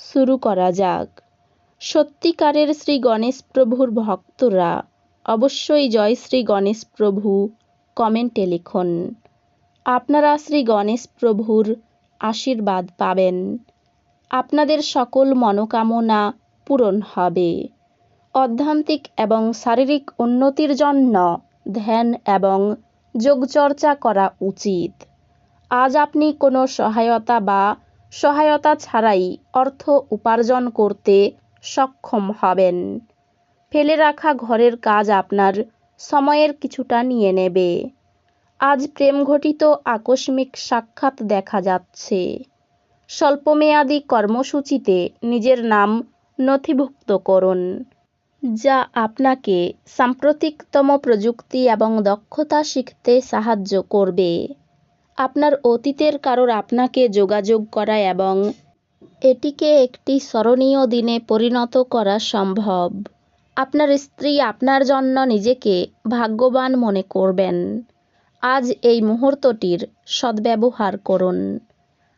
শুরু করা যাক। সত্যিকারের শ্রী গণেশ প্রভুর ভক্তরা অবশ্যই জয় শ্রী গণেশ প্রভু কমেন্টে লিখুন। আপনারা শ্রী গণেশ প্রভুর আশীর্বাদ পাবেন। আপনাদের সকল মনোকামনা পূরণ হবে। অধ্যান্তিক এবং শারীরিক উন্নতির জন্য ধ্যান এবং যোগচর্চা করা উচিত। আজ আপনি কোনো সহায়তা বা সহায়তা ছাড়াই অর্থ উপার্জন করতে সক্ষম হবেন। ফেলে রাখা ঘরের কাজ আপনার সময়ের কিছুটা নিয়ে নেবে। আজ প্রেম ঘটিত আকস্মিক সাক্ষাৎ দেখা যাচ্ছে। স্বল্পমেয়াদী কর্মসূচিতে নিজের নাম নথিভুক্ত করুন, যা আপনাকে সাম্প্রতিকতম প্রযুক্তি এবং দক্ষতা শিখতে সাহায্য করবে। আপনার অতীতের কারোর আপনাকে যোগাযোগ করা এবং এটিকে একটি স্মরণীয় দিনে পরিণত করা সম্ভব। আপনার স্ত্রী আপনার জন্য নিজেকে ভাগ্যবান মনে করবেন। আজ এই মুহূর্তটির সদ্ব্যবহার করুন।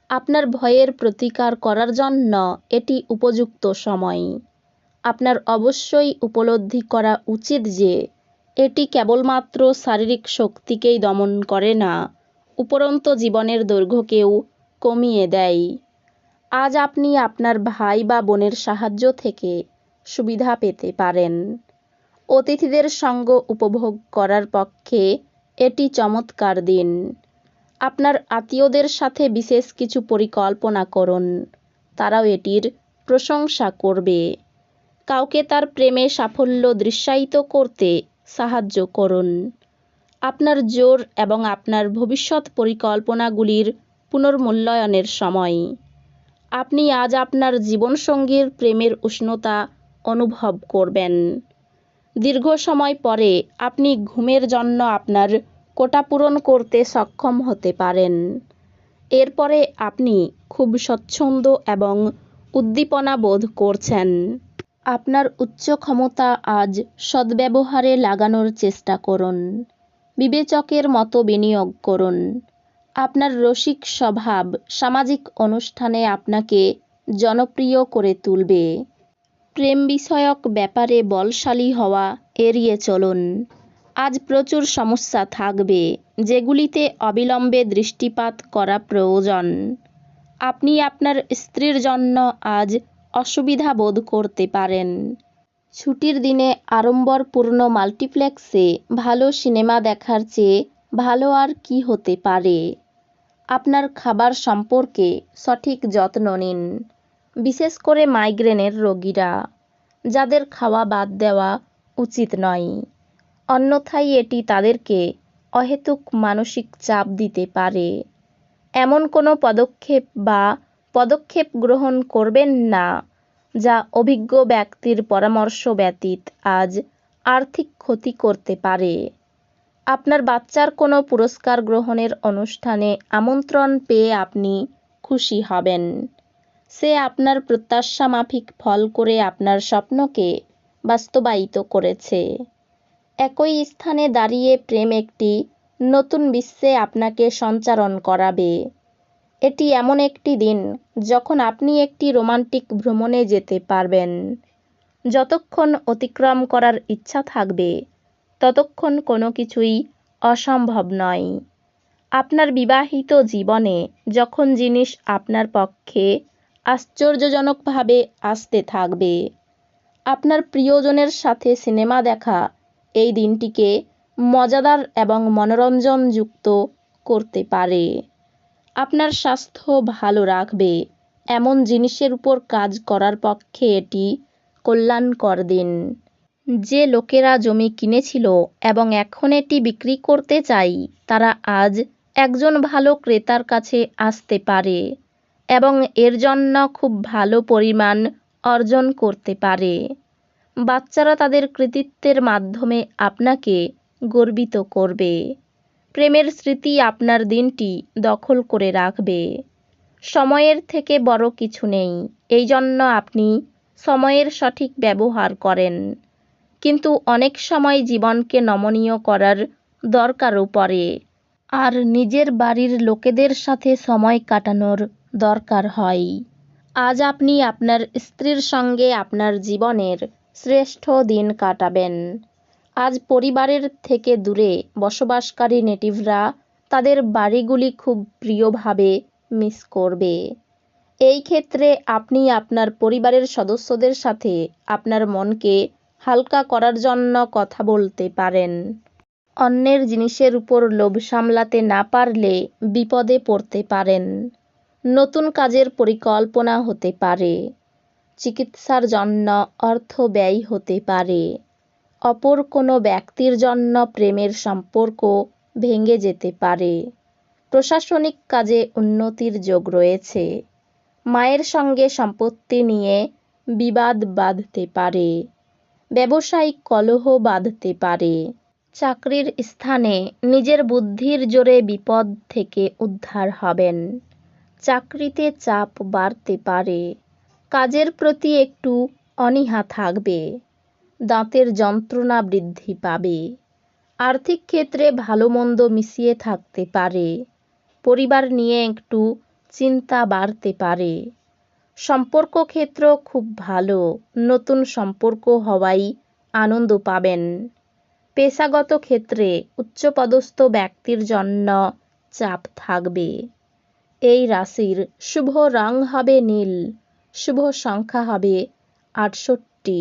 আপনার ভয়ের প্রতিকার করার জন্য এটি উপযুক্ত সময়। আপনার অবশ্যই উপলব্ধি করা উচিত যে, এটি কেবলমাত্র শারীরিক শক্তিকেই দমন করে না। উপরন্ত জীবনের দৈর্ঘ্যকেও কমিয়ে দেয়। আজ আপনি আপনার ভাই বা বোনের সাহায্য থেকে সুবিধা পেতে পারেন। অতিথিদের সঙ্গ উপভোগ করার পক্ষে এটি চমৎকার দিন। আপনার আত্মীয়দের সাথে বিশেষ কিছু পরিকল্পনা করুন। তারাও এটির প্রশংসা করবে। কাউকে তার প্রেমে সাফল্য দৃশ্যায়িত করতে সাহায্য করুন। আপনার জোর এবং আপনার ভবিষ্যৎ পরিকল্পনাগুলির পুনর্মূল্যায়নের সময়। আপনি আজ আপনার জীবনসঙ্গীর প্রেমের উষ্ণতা অনুভব করবেন। দীর্ঘ সময় পরে আপনি ঘুমের জন্য আপনার কোটা পূরণ করতে সক্ষম হতে পারেন। এরপরে আপনি খুব স্বচ্ছন্দ এবং উদ্দীপনা বোধ করছেন। আপনার উচ্চ ক্ষমতা আজ সদ্ব্যবহারে লাগানোর চেষ্টা করুন। বিবেচকের মতো বিনিয়োগ করুন। আপনার রসিক স্বভাব সামাজিক অনুষ্ঠানে আপনাকে জনপ্রিয় করে তুলবে। প্রেম বিষয়ক ব্যাপারে বলশালী হওয়া এড়িয়ে চলুন। আজ প্রচুর সমস্যা থাকবে, যেগুলিতে অবিলম্বে দৃষ্টিপাত করা প্রয়োজন। আপনি আপনার স্ত্রীর জন্য আজ অসুবিধা বোধ করতে পারেন। ছুটির দিনে আড়ম্বরপূর্ণ মাল্টিপ্লেক্সে ভালো সিনেমা দেখার চেয়ে ভালো আর কি হতে পারে? আপনার খাবার সম্পর্কে সঠিক যত্ন নিন। বিশেষ করে মাইগ্রেনের রোগীরা, যাদের খাওয়া বাদ দেওয়া উচিত নয়। অন্যথায় এটি তাদেরকে অহেতুক মানসিক চাপ দিতে পারে। এমন কোনো পদক্ষেপ বা পদক্ষেপ গ্রহণ করবেন না। যা অভিজ্ঞ ব্যক্তির পরামর্শ ব্যতীত আজ আর্থিক ক্ষতি করতে পারে। আপনার বাচ্চার কোনো পুরস্কার গ্রহণের অনুষ্ঠানে আমন্ত্রণ পেয়ে আপনি খুশি হবেন। সে আপনার প্রত্যাশা মাফিক ফল করে আপনার স্বপ্নকে বাস্তবায়িত করেছে। একই স্থানে দাঁড়িয়ে প্রেম একটি নতুন বিশ্বে আপনাকে সঞ্চারণ করাবে। এটি এমন একটি দিন যখন আপনি একটি রোমান্টিক ভ্রমণে যেতে পারবেন। যতক্ষণ অতিক্রম করার ইচ্ছা থাকবে, ততক্ষণ কোনো কিছুই অসম্ভব নয়। আপনার বিবাহিত জীবনে যখন জিনিস আপনার পক্ষে আশ্চর্যজনকভাবে আসতে থাকবে, আপনার প্রিয়জনের সাথে সিনেমা দেখা এই দিনটিকে মজাদার এবং মনোরঞ্জনযুক্ত করতে পারে। আপনার স্বাস্থ্য ভালো রাখবে। এমন জিনিসের উপর কাজ করার পক্ষে এটি কল্যাণকর দিন। যে লোকেরা জমি কিনেছিল এবং এখন এটি বিক্রি করতে চাই, তারা আজ একজন ভালো ক্রেতার কাছে আসতে পারে এবং এর জন্য খুব ভালো পরিমাণ অর্জন করতে পারে। বাচ্চারা তাদের কৃতিত্বের মাধ্যমে আপনাকে গর্বিত করবে। প্রেমের স্মৃতি আপনার দিনটি দখল করে রাখবে। সময়ের থেকে বড় কিছু নেই, এই জন্য আপনি সময়ের সঠিক ব্যবহার করেন। কিন্তু অনেক সময় জীবনকে নমনীয় করার দরকারও পড়ে। আর নিজের বাড়ির লোকেদের সাথে সময় কাটানোর দরকার হয়। আজ আপনি আপনার স্ত্রীর সঙ্গে আপনার জীবনের শ্রেষ্ঠ দিন কাটাবেন। আজ পরিবারের থেকে দূরে বসবাসকারী নেটিভরা তাদের বাড়িগুলি খুব প্রিয়ভাবে মিস করবে। এই ক্ষেত্রে আপনি আপনার পরিবারের সদস্যদের সাথে আপনার মনকে হালকা করার জন্য কথা বলতে পারেন। অন্যের জিনিসের উপর লোভ সামলাতে না পারলে বিপদে পড়তে পারেন। নতুন কাজের পরিকল্পনা হতে পারে। চিকিৎসার জন্য অর্থ ব্যয় হতে পারে। অপর কোনো ব্যক্তির জন্য প্রেমের সম্পর্ক ভেঙে যেতে পারে। প্রশাসনিক কাজে উন্নতির যোগ রয়েছে। মায়ের সঙ্গে সম্পত্তি নিয়ে বিবাদ বাঁধতে পারে। ব্যবসায়িক কলহ বাঁধতে পারে। চাকরির স্থানে নিজের বুদ্ধির জোরে বিপদ থেকে উদ্ধার হবেন। চাকরিতে চাপ বাড়তে পারে। কাজের প্রতি একটু অনীহা থাকবে। দাঁতের যন্ত্রণা বৃদ্ধি পাবে। আর্থিক ক্ষেত্রে ভালো মন্দ মিশিয়ে থাকতে পারে। পরিবার নিয়ে একটু চিন্তা বাড়তে পারে। সম্পর্ক ক্ষেত্র খুব ভালো, নতুন সম্পর্ক হওয়াই আনন্দ পাবেন। পেশাগত ক্ষেত্রে উচ্চপদস্থ ব্যক্তির জন্য চাপ থাকবে। এই রাশির শুভ রং হবে নীল, শুভ সংখ্যা হবে আটষট্টি।